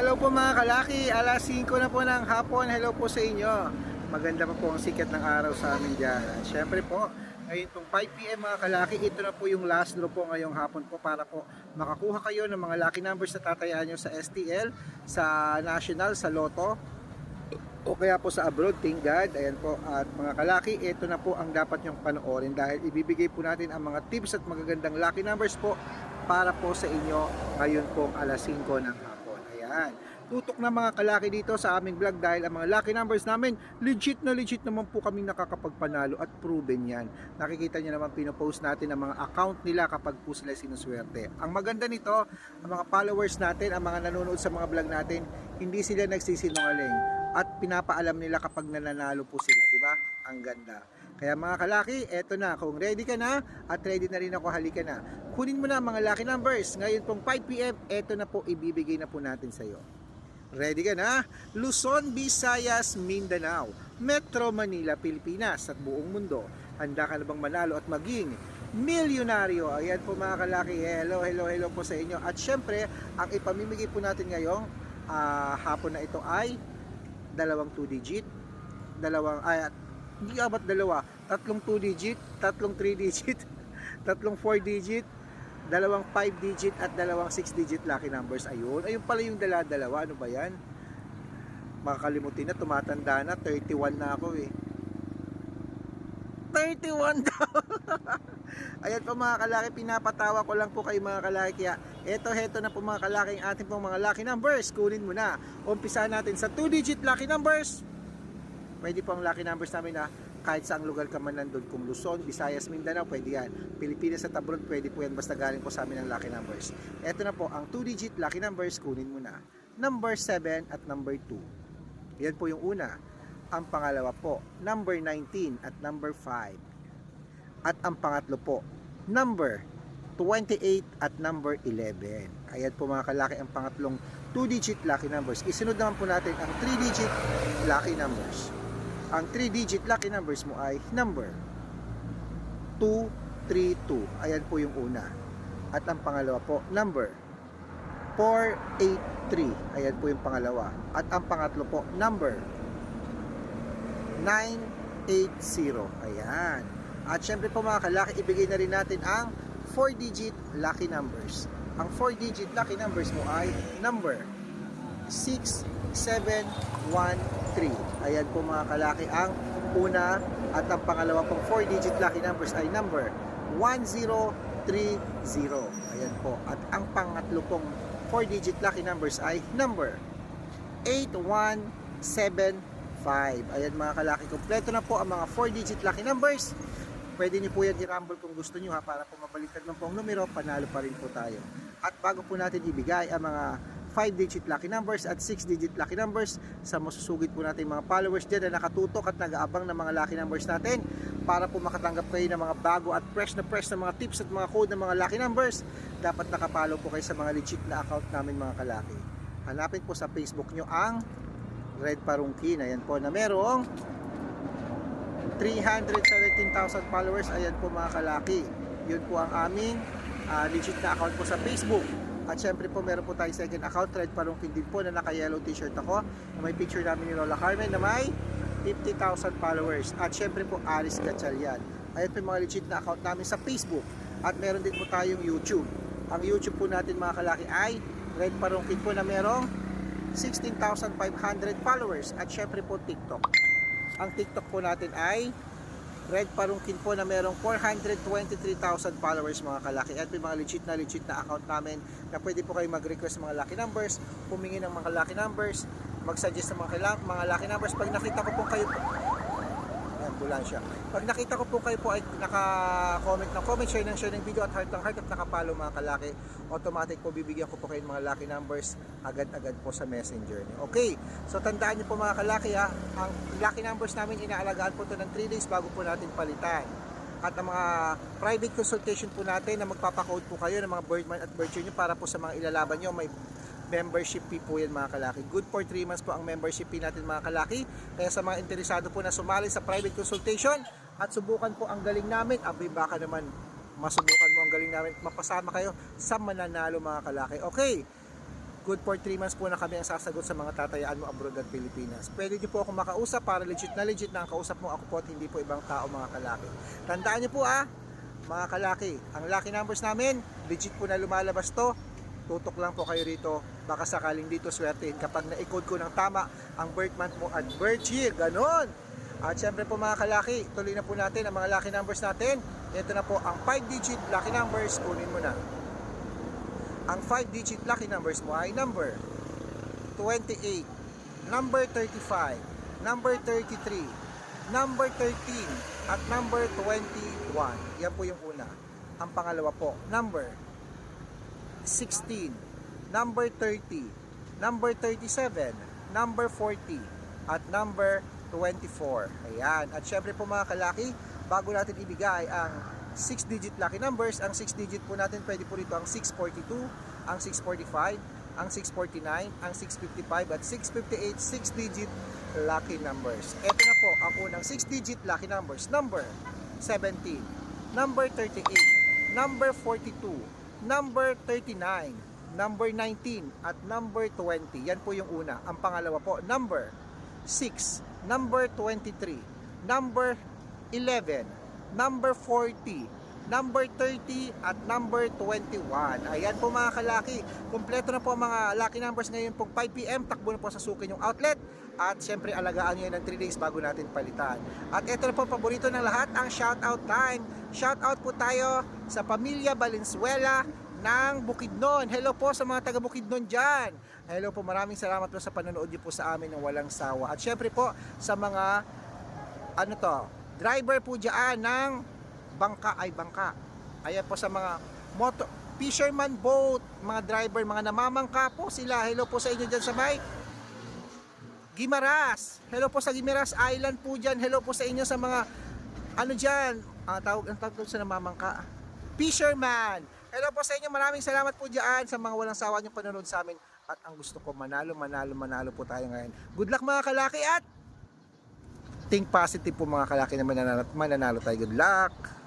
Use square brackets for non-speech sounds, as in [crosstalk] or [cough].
hello po mga kalaki. Alas 5 na po ng hapon. Hello po sa inyo. Maganda pa po ang sikat ng araw sa amin dyan. At Siyempre po, ngayon pong 5pm mga kalaki, ito na po yung last draw po ngayong hapon po para po makakuha kayo ng mga lucky numbers na tatayaan nyo sa STL, sa National, sa Lotto, o kaya po sa abroad, thank God. Ayan po. At mga kalaki, ito na po ang dapat nyong panoorin dahil ibibigay po natin ang mga tips at magagandang lucky numbers po para po sa inyo ngayon pong alas 5 ng Ayan. Tutok na mga kalaki dito sa aming vlog dahil ang mga lucky numbers namin, legit na legit naman po kami nakakapagpanalo at proven yan. Nakikita nyo naman pinopost natin ang mga account nila kapag po sila sinuswerte. Ang maganda nito, ang mga followers natin, ang mga nanonood sa mga vlog natin, hindi sila nagsisinungaling at pinapaalam nila kapag nananalo po sila, di ba? Ang ganda. Kaya mga kalaki, eto na. Kung ready ka na at ready na rin ako, halika na. Kunin mo na mga lucky numbers. Ngayon pong 5pm, eto na po ibibigay na po natin sa iyo. Ready ka na? Luzon, Visayas, Mindanao, Metro Manila, Pilipinas at buong mundo. Handa ka na bang manalo at maging milyonaryo? Ayan po mga kalaki. Hello, hello, hello po sa inyo. At syempre, ang ipamimigay po natin ngayong ah, hapon na ito ay dalawang 2 digit, dalawang, ay, hindi abat dalawa, tatlong 2 digit, tatlong 3 digit, [laughs] tatlong 4 digit, dalawang 5 digit at dalawang 6 digit lucky numbers. Ayun, ayun pala yung dala-dalawa. Ano ba yan? Makakalimutin na, tumatanda na, 31 na ako eh. 31 [laughs] daw. Ayan po mga kalaki, pinapatawa ko lang po kayo mga kalaki. Kaya eto, heto na po mga kalaki ang ating pong mga lucky numbers. Kunin mo na. Umpisa natin sa 2-digit lucky numbers. Pwede po ang lucky numbers namin na kahit saang lugar ka man nandun. Kung Luzon, Visayas, Mindanao, pwede yan. Pilipinas at abroad, pwede po yan. Basta galing po sa amin ang lucky numbers. Eto na po, ang 2-digit lucky numbers, kunin mo na. Number 7 at number 2. Yan po yung una. Ang pangalawa po, number 19 at number 5. At ang pangatlo po, number 28 at number 11. Ayan po mga kalaki ang pangatlong 2-digit lucky numbers. Isunod naman po natin ang 3-digit lucky numbers. Ang 3-digit lucky numbers mo ay number 232. Ayan po yung una. At ang pangalawa po, number 483. Ayan po yung pangalawa. At ang pangatlo po, number 980. Ayan. At syempre po mga kalaki, ibigay na rin natin ang 4-digit lucky numbers. Ang 4-digit lucky numbers mo ay number 6713. Ayan po mga kalaki, ang una at ang pangalawa pong 4-digit lucky numbers ay number 1030. Ayan po. At ang pangatlo pong 4-digit lucky numbers ay number 8175. Ayan mga kalaki, kompleto na po ang mga 4-digit lucky numbers. Pwede niyo po yan i-rumble kung gusto niyo ha para po mabaliktad man po ang numero, panalo pa rin po tayo. At bago po natin ibigay ang mga 5-digit lucky numbers at 6-digit lucky numbers. Sa masusugid po natin mga followers dyan na nakatutok at nag-aabang ng mga lucky numbers natin para po makatanggap kayo ng mga bago at fresh na fresh na mga tips at mga code ng mga lucky numbers. Dapat nakapalo po kayo sa mga legit na account namin mga kalaki. Hanapin po sa Facebook nyo ang Red Parungkin. Ayan po na merong 317,000 followers. Ayan po mga kalaki. Yun po ang aming ah, legit na account po sa Facebook. At syempre po meron po tayong second account Red Parungkin din po na naka yellow t-shirt ako. May picture namin ni Lola Carmen na may 50,000 followers. At syempre po Aris Gatchalian ayan po yung mga legit na account namin sa Facebook. At meron din po tayong YouTube. Ang YouTube po natin mga kalaki ay Red Parungkin po na merong 16,500 followers. At syempre po TikTok. Ang TikTok po natin ay Red Parungkin po na merong 423,000 followers mga kalaki at may mga legit na legit na account namin na pwede po kayo mag-request mga lucky numbers, humingi ng mga lucky numbers, mag-suggest ng mga, mga lucky numbers. Pag nakita ko po kayo ambulansya. Pag nakita ko po kayo po ay naka-comment ng comment, share ng share ng video at heart ng heart at nakapalo mga kalaki, automatic po bibigyan ko po kayo ng mga lucky numbers agad-agad po sa messenger niyo. Okay, so tandaan niyo po mga kalaki ha, ang lucky numbers namin inaalagaan po to ng 3 days bago po natin palitan. At ang mga private consultation po natin na magpapakode po kayo ng mga birdman at birdshare nyo para po sa mga ilalaban nyo, may membership fee po yan mga kalaki. Good for 3 months po ang membership fee natin mga kalaki. Kaya sa mga interesado po na sumali sa private consultation at subukan po ang galing namin, abay baka naman masubukan mo ang galing namin, mapasama kayo sa mananalo mga kalaki. Okay, Good for 3 months po na kami ang sasagot sa mga tatayaan mo abroad at Pilipinas. Pwede niyo po ako makausap para legit na legit na ang kausap mo ako po at hindi po ibang tao mga kalaki. Tandaan niyo po ah, mga kalaki, ang lucky numbers namin, legit po na lumalabas to. Tutok lang po kayo rito. Baka sakaling dito swertein kapag na-code ko ng tama ang birth month mo at birth year. Ganon! At syempre po mga kalaki, tuloy na po natin ang mga lucky numbers natin. Ito na po ang 5-digit lucky numbers. Kunin mo na. Ang 5-digit lucky numbers mo ay number 28, number 35, number 33, number 13, at number 21. Yan po yung una. Ang pangalawa po, number 16, number 30, number 37, number 40, at number 24. Ayan. At syempre po mga kalaki, bago natin ibigay ang 6-digit lucky numbers, ang 6-digit po natin pwede po rito ang 642, ang 645, ang 649, ang 655 at 658 6-digit lucky numbers. Ito na po ang unang 6-digit lucky numbers. Number 17, number 38, number 42, number 39, number 19 at number 20. Yan po yung una. Ang pangalawa po, number 6, number 23, number 11, number 40, number 30 at number 21. Ayan po mga kalaki. Kompleto na po ang mga lucky numbers ngayon pong 5pm. Takbo na po sa sukin yung outlet. At syempre alagaan nyo yun ng 3 days bago natin palitan. At ito na po paborito ng lahat, ang shoutout time. Shoutout po tayo sa pamilya Valenzuela ng Bukidnon. Hello po sa mga taga Bukidnon dyan. Hello po, maraming salamat po sa panonood niyo po sa amin ng walang sawa. At syempre po sa mga ano to, driver po dyan ng bangka ay bangka. Ayan po sa mga moto, fisherman boat, mga driver, mga namamangka po sila. Hello po sa inyo dyan sa may Gimaras. Hello po sa Gimaras Island po dyan. Hello po sa inyo sa mga ano dyan, ah, tawag, ang tawag sa namamangka. Fisherman. Hello po sa inyo. Maraming salamat po dyan sa mga walang sawa niyong panonood sa amin. At ang gusto ko, manalo, manalo, manalo po tayo ngayon. Good luck mga kalaki at think positive po mga kalaki na mananalo, mananalo tayo. Good luck!